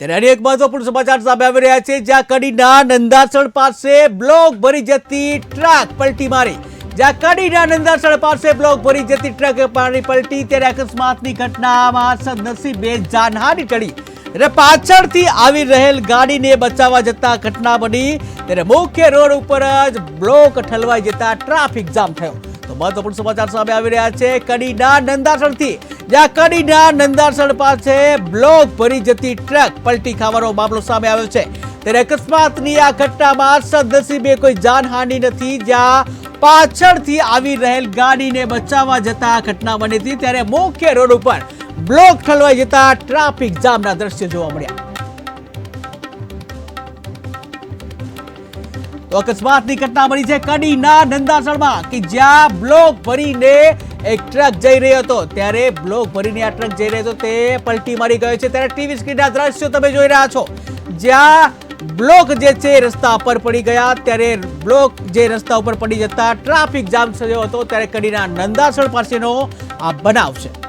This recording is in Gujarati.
ત્યારે અનેક મહત્વપૂર્ણ સમાચાર સામે આવી રહ્યા છે, જ્યાં કડીના નંદાસણ પાસે બ્લોક ભરી જતી ટ્રક પલટી મારી. જ્યાં કડીના નંદાસણ પાસે બ્લોક ભરી જતી ટ્રક મારી પલટી, ત્યારે અકસ્માતની ઘટનામાં સદનસીબે જાનહાની ટળી. અને પાછળથી આવી રહેલ ગાડીને બચાવવા જતા ઘટના બની. ત્યારે મુખ્ય રોડ ઉપર જ બ્લોક ઠલવાઈ જતા ટ્રાફિક જામ થયો. મહત્વપૂર્ણ સમાચાર સામે આવી રહ્યા છે. કડીના નંદાસણથી. જ્યાં કડીના નંદાસણ પાસે બ્લોક ભરી જતી ટ્રક પલટી ખાવાનો મામલો સામે આવ્યો છે. ત્યારે અકસ્માતની આ ઘટનામાં સદનસીબે કોઈ જાનહાનિ નથી. જ્યાં પાછળથી આવી રહેલ ગાડીને બચાવવા જતા ઘટના બની હતી. ત્યારે મુખ્ય રોડ ઉપર બ્લોક ઠલવાઈ જતા ટ્રાફિક જામના દ્રશ્યો જોવા મળ્યા. અકસ્માતની ઘટના બની છે કડીના નંદાસણમાં કે જ્યાં બ્લોક ભરીને એક ટ્રક જઈ રહ્યો હતો. ત્યારે બ્લોક ભરીને આ ટ્રક જઈ રહ્યો હતો તે પલટી મારી ગયો છે. ત્યારે ટીવી સ્ક્રીનના દ્રશ્યો તમે જોઈ રહ્યા છો. જ્યાં બ્લોક જે છે રસ્તા પર પડી ગયા. ત્યારે બ્લોક જે રસ્તા ઉપર પડી જતા ટ્રાફિક જામ થયો હતો. ત્યારે કડીના નંદાસણ પાસેનો આ બનાવ છે.